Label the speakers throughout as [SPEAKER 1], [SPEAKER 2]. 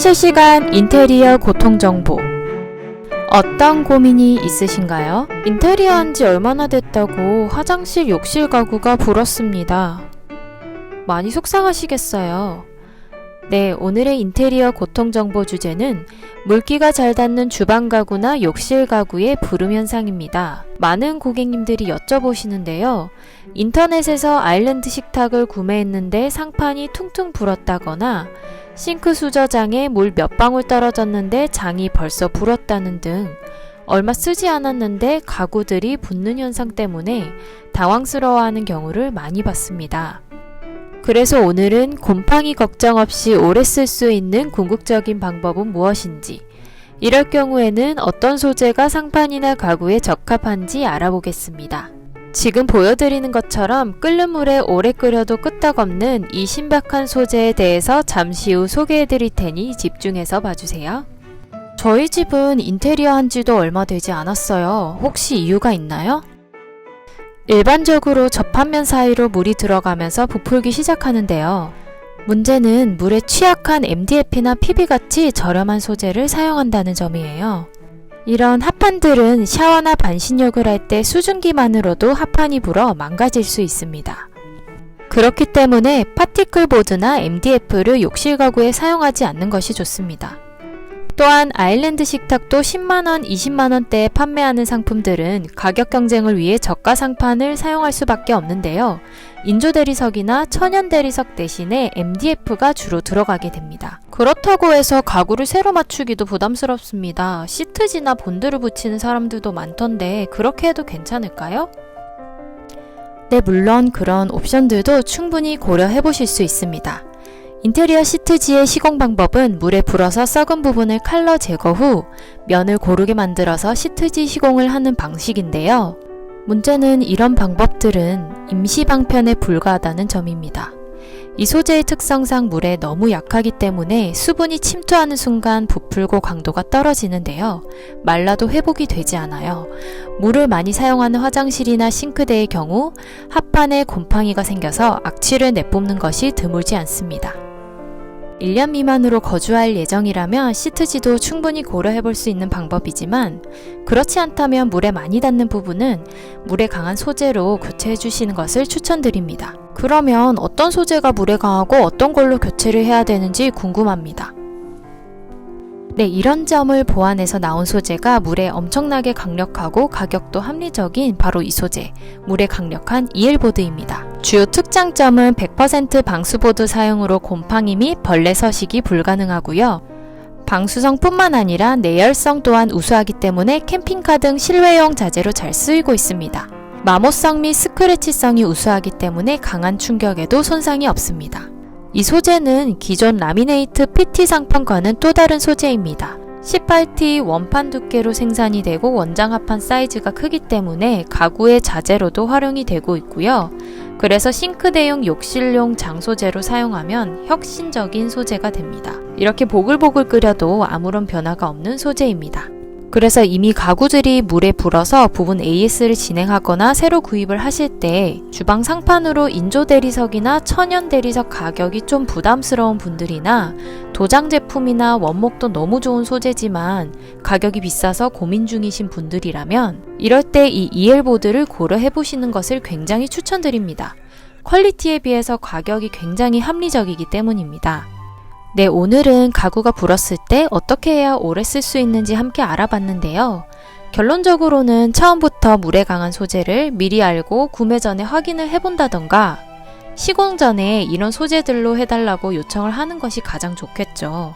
[SPEAKER 1] 실시간 인테리어 고통 정보. 어떤 고민이 있으신가요? 인테리어 한 지 얼마나 됐다고 화장실 욕실 가구가 불었습니다. 많이 속상하시겠어요. 네, 오늘의 인테리어 고통 정보 주제는 물기가 잘 닿는 주방 가구나 욕실 가구의 부름 현상입니다. 많은 고객님들이 여쭤보시는데요. 인터넷에서 아일랜드 식탁을 구매했는데 상판이 퉁퉁 불었다거나 싱크 수저장에 물 몇 방울 떨어졌는데 장이 벌써 불었다는 등 얼마 쓰지 않았는데 가구들이 붓는 현상 때문에 당황스러워하는 경우를 많이 봤습니다. 그래서 오늘은 곰팡이 걱정 없이 오래 쓸 수 있는 궁극적인 방법은 무엇인지, 이럴 경우에는 어떤 소재가 상판이나 가구에 적합한지 알아보겠습니다. 지금 보여드리는 것처럼 끓는 물에 오래 끓여도 끄떡없는 이 신박한 소재에 대해서 잠시 후 소개해드릴 테니 집중해서 봐주세요. 저희 집은 인테리어 한 지도 얼마 되지 않았어요. 혹시 이유가 있나요? 일반적으로 접합면 사이로 물이 들어가면서 부풀기 시작하는데요. 문제는 물에 취약한 MDF나 PB 같이 저렴한 소재를 사용한다는 점이에요. 이런 합판들은 샤워나 반신욕을 할 때 수증기만으로도 합판이 불어 망가질 수 있습니다. 그렇기 때문에 파티클 보드나 MDF를 욕실 가구에 사용하지 않는 것이 좋습니다. 또한 아일랜드 식탁도 10만원, 20만원대에 판매하는 상품들은 가격 경쟁을 위해 저가 상판을 사용할 수밖에 없는데요. 인조 대리석이나 천연 대리석 대신에 MDF가 주로 들어가게 됩니다. 그렇다고 해서 가구를 새로 맞추기도 부담스럽습니다. 시트지나 본드를 붙이는 사람들도 많던데 그렇게 해도 괜찮을까요? 네, 물론 그런 옵션들도 충분히 고려해 보실 수 있습니다. 인테리어 시트지의 시공 방법은 물에 불어서 썩은 부분을 칼로 제거 후 면을 고르게 만들어서 시트지 시공을 하는 방식인데요. 문제는 이런 방법들은 임시 방편에 불과하다는 점입니다. 이 소재의 특성상 물에 너무 약하기 때문에 수분이 침투하는 순간 부풀고 강도가 떨어지는데요. 말라도 회복이 되지 않아요. 물을 많이 사용하는 화장실이나 싱크대의 경우 합판에 곰팡이가 생겨서 악취를 내뿜는 것이 드물지 않습니다. 1년 미만으로 거주할 예정이라면 시트지도 충분히 고려해 볼 수 있는 방법이지만 그렇지 않다면 물에 많이 닿는 부분은 물에 강한 소재로 교체해 주시는 것을 추천드립니다. 그러면 어떤 소재가 물에 강하고 어떤 걸로 교체를 해야 되는지 궁금합니다. 네, 이런 점을 보완해서 나온 소재가 물에 엄청나게 강력하고 가격도 합리적인 바로 이 소재, 물에 강력한 EL보드입니다. 주요 특장점은 100% 방수보드 사용으로 곰팡이 및 벌레 서식이 불가능하고요. 방수성뿐만 아니라 내열성 또한 우수하기 때문에 캠핑카 등 실외용 자재로 잘 쓰이고 있습니다. 마모성 및 스크래치성이 우수하기 때문에 강한 충격에도 손상이 없습니다. 이 소재는 기존 라미네이트 PT 상판과는 또 다른 소재입니다. 18T 원판 두께로 생산이 되고 원장 합판 사이즈가 크기 때문에 가구의 자재로도 활용이 되고 있고요. 그래서 싱크대용 욕실용 장소재로 사용하면 혁신적인 소재가 됩니다. 이렇게 보글보글 끓여도 아무런 변화가 없는 소재입니다. 그래서 이미 가구들이 물에 불어서 부분 AS를 진행하거나 새로 구입을 하실 때 주방 상판으로 인조 대리석이나 천연 대리석 가격이 좀 부담스러운 분들이나 도장 제품이나 원목도 너무 좋은 소재지만 가격이 비싸서 고민 중이신 분들이라면 이럴 때 이 EL보드를 고려해 보시는 것을 굉장히 추천드립니다. 퀄리티에 비해서 가격이 굉장히 합리적이기 때문입니다. 네, 오늘은 가구가 불었을 때 어떻게 해야 오래 쓸 수 있는지 함께 알아봤는데요. 결론적으로는 처음부터 물에 강한 소재를 미리 알고 구매 전에 확인을 해본다던가 시공 전에 이런 소재들로 해달라고 요청을 하는 것이 가장 좋겠죠.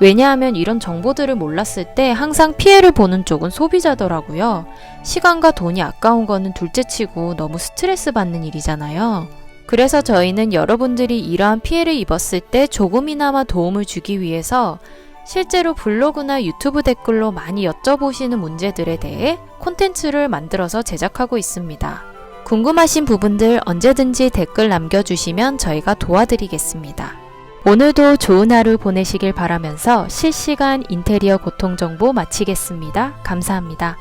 [SPEAKER 1] 왜냐하면 이런 정보들을 몰랐을 때 항상 피해를 보는 쪽은 소비자더라고요. 시간과 돈이 아까운 거는 둘째 치고 너무 스트레스 받는 일이잖아요. 그래서 저희는 여러분들이 이러한 피해를 입었을 때 조금이나마 도움을 주기 위해서 실제로 블로그나 유튜브 댓글로 많이 여쭤보시는 문제들에 대해 콘텐츠를 만들어서 제작하고 있습니다. 궁금하신 부분들 언제든지 댓글 남겨주시면 저희가 도와드리겠습니다. 오늘도 좋은 하루 보내시길 바라면서 실시간 인테리어 고통 정보 마치겠습니다. 감사합니다.